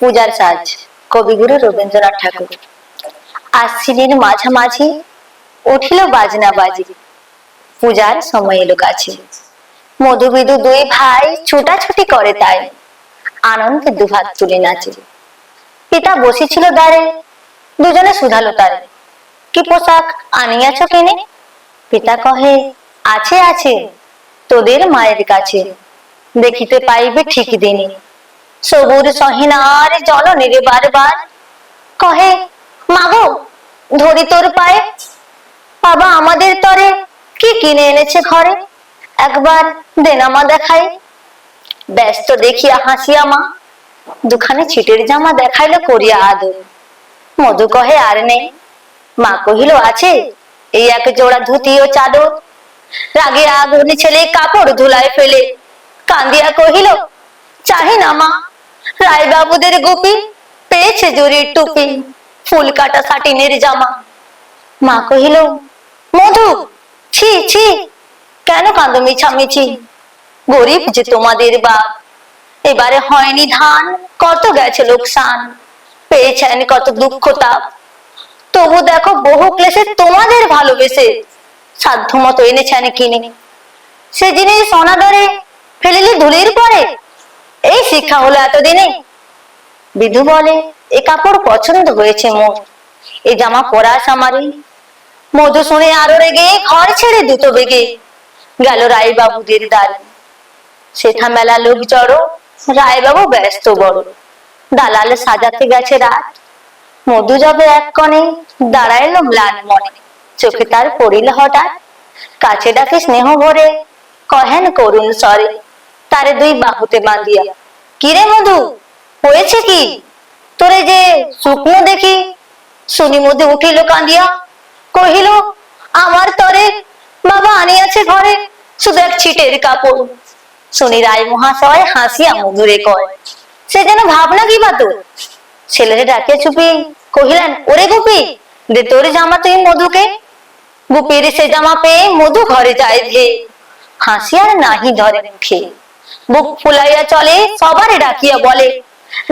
পূজার সাজ, কবিগুরু রবীন্দ্রনাথ ঠাকুর। আশ্বিনের মাঝামাঝি উঠিল বাজনা বাজি। পূজার সময় এলো কাছে। মধুবিদু দুই ভাই ছুটাছুটি করে তাই। আনন্দে দুহাত তুলে নাচে। পিতা বসেছিল দ্বারে, দুজনে শুধালো তারে। কি পোশাক আনিয়াছ কিনে? পিতা কহে, আছে আছে, তোদের মায়ের কাছে। দেখিতে পাইবে ঠিক দিনে। সবুর সহিনার জননীরে বারবার। কহে, মাগো, ধরি তোর পায়ে। বাবা আমাদের তরে কি কিনে এনেছে ঘরে? একবার দেনামা দেখাই। ব্যস্ত দেখিয়া হাসিয়া মা, দুখানে ছিটের জামা দেখাইলো করিয়া আদর। মধু কহে, আর নেই। মা কহিল, আছে, এই এক জোড়া ধুতি ও চাদর। রাগে আগুনি ছেলে কাপড় ধুলায় ফেলে। কান্দিয়া কহিল, চাহি না মা রায় বাবুদের গুপি পেয়েছে জরির টুপি, ফুল কাটা সাটিনের জামা। মা কহিল, মধু, ছি ছি, কেন কাঁদো মিছামিছি? গরিব যে তোমাদের বাপ। এবারে হয়নি ধান, কত গেছে লোকসান? পেয়েছেন কত দুঃখ তাপ। তবু দেখো বহু ক্লেশে তোমাদের ভালোবেসে সাধ্য মতো এনেছেন কিনে। সে জিনিস অনাদরে ফেলিলে ধুলির পরে এই শিক্ষা হলো এতদিনে? বিধু বলে, এ কাপড় পছন্দ হয়েছে মোর। এই জামা পরাস আমারই। মধু শুনে আরও রেগে, ঘর ছেড়ে দুটো বেগে। গেল রায় বাবুদের দ্বারে সেথা মেলা লোক জড়ো, রায়বাবু ব্যস্ত বড়। দালাল সাজাতে গেছে রাত। মধু যাবে এক কণে, দাঁড়াইলো ম্লান মনে। চোখে তার পড়িল হঠাৎ। কাছে ডাকে স্নেহ ভরে, কহেন করুণ স্বরে। তারে দুই বাহুতে বাঁধিয়া। কিরে মধু, হয়েছে কি? তোরে যে শুকনো দেখি? শুনি মধু উঠিল কাঁদিয়া, কহিল, আমার তরে বাবা আনিয়াছে ঘরে, শুধু এক ছিটের কাপড়। শুনি রায় মহাশয় হাসিয়া মধুরে কয়, সে যেন ভাবনা কি বা তোর? ছেলেরে ডাকে চুপি কহিলেন, ওরে গুপি, দে তোর জামা তুই মধুকে। গুপির সে জামা পেয়ে মধু ঘরে যায় ধে। হাসি আর নাহি ধরে মুখে। বুক ফুলাইয়া চলে, সবারে ডাকিয়া বলে,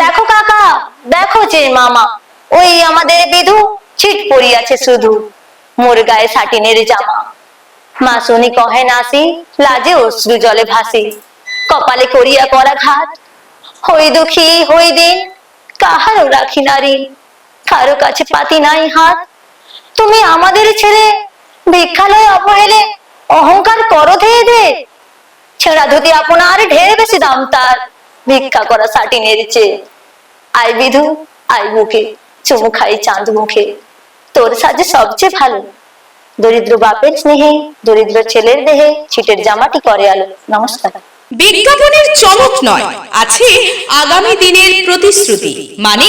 দেখো কাকা, দেখো যে মামা, ওই আমাদের বিধু ছিট পড়িয়াছে শুধু, মোর গায়ে সাটিনের জামা। মা শুনি কহে, নাসি, লাজে অশ্রু জলে ভাসি, কপালে করিয়া করা ঘাত। হই দুঃখী, হই দিন, কাহারও রাখি নারী, কারও কাছে পাতি নাই হাত। তুমি আমাদের ছেড়ে ভিক্ষালয়ে অবহেলে অহংকার করো ধেয়ে দে ছেঁড়া ধুতি আপনার ঢের বেশি দাম তার। ভিক্ষা করা সাটিনের চেয়ে আই বিধু আই মুখে, চুমু খাই চাঁদ মুখে। তোর সাজে সবচেয়ে ভালো। দরিদ্র বাপের স্নেহে, দরিদ্র ছেলের দেহে ছিটের জামাটি করে আলো। নমস্কার। বিজ্ঞাপনের চমক নয়, আছে আগামী দিনের প্রতিশ্রুতি। মানে